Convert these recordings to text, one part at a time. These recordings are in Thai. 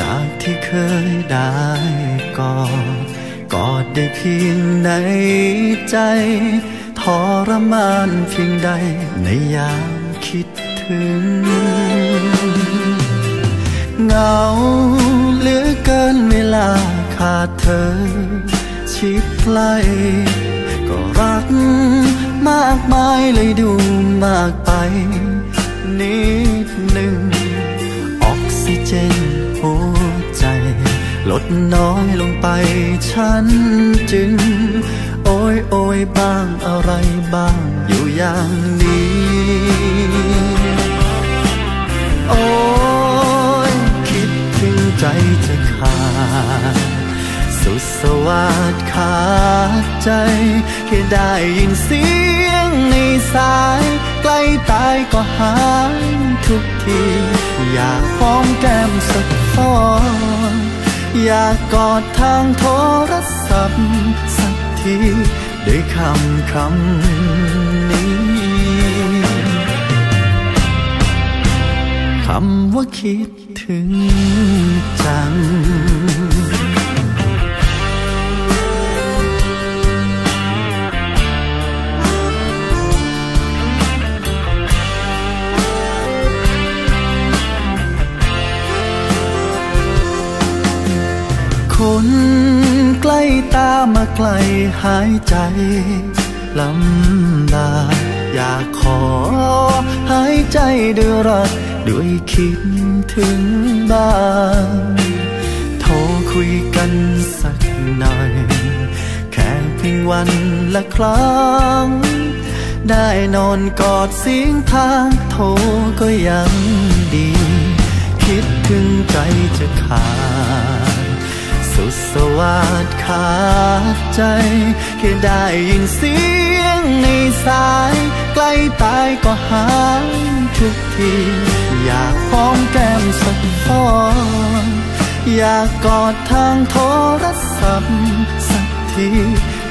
จากที่เคยได้กอดกอดได้เพียงในใจทรมานเพียงใดในยามคิดถึง เหงาเหลือเกินเวลาขาดเธอ ชิดใกล้ก็รักมากมายเลยดูมากไป นิดหนึ่งออกซิเจน หัวใจ ลดน้อยลงไปฉันจึง โอยโอยบ้างอะไรบ้าง อยู่อย่างนี้ โอ้ยคิดถึงใจจะขาดสุดสวัสดขาดใจ แค่ได้ยินเสียงในสายใกล้ตายก็หายทุกทีอยากหอมแก้มสัก อยากกอดทางโทรศัพท์ สักทีด้วยคำคำนี้ คำว่าคิดถึงจัง นใกล้ตามาไกลหายใจลำบากอยากขอหายใจด้วยรักด้วยคิดถึงบ้างโทรคุยกันสักหน่อย แค่เพียงวันละครั้ง ได้นอนกอดเสียงทางโทรก็ยังดี คิดถึงใจจะขาด สวัสดขาดใจ แค่ได้ยินเสียงในสาย ใกล้ตายก็หายทุกที อยากหอมแก้มสักฟอนอยากกอดทางโทรศัพท์สักที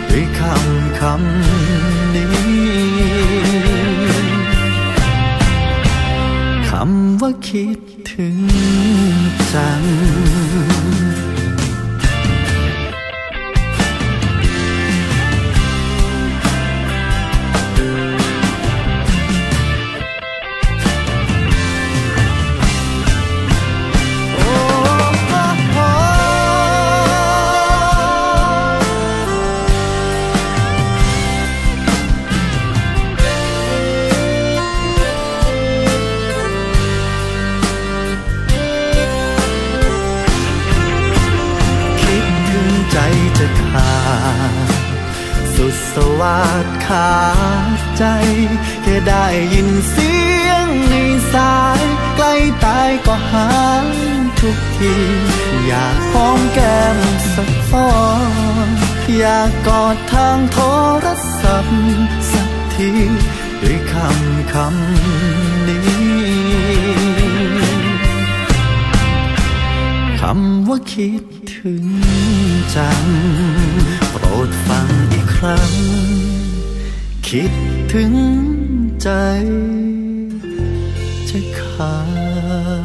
ด้วยคำคำนี้คำว่าคิดถึง ใจจะขาดสุดสวัสดขาดใจ แค่ได้ยินเสียงในสาย ใกล้ตายก็หายทุกที อยากหอมแก้มสักฟอนอยากกอดทางโทรศัพท์สักที ด้วยคำคำนี้คำว่าคิดถึง จำโปรดฟังอีกครั้ง คิดถึงใจจะขาด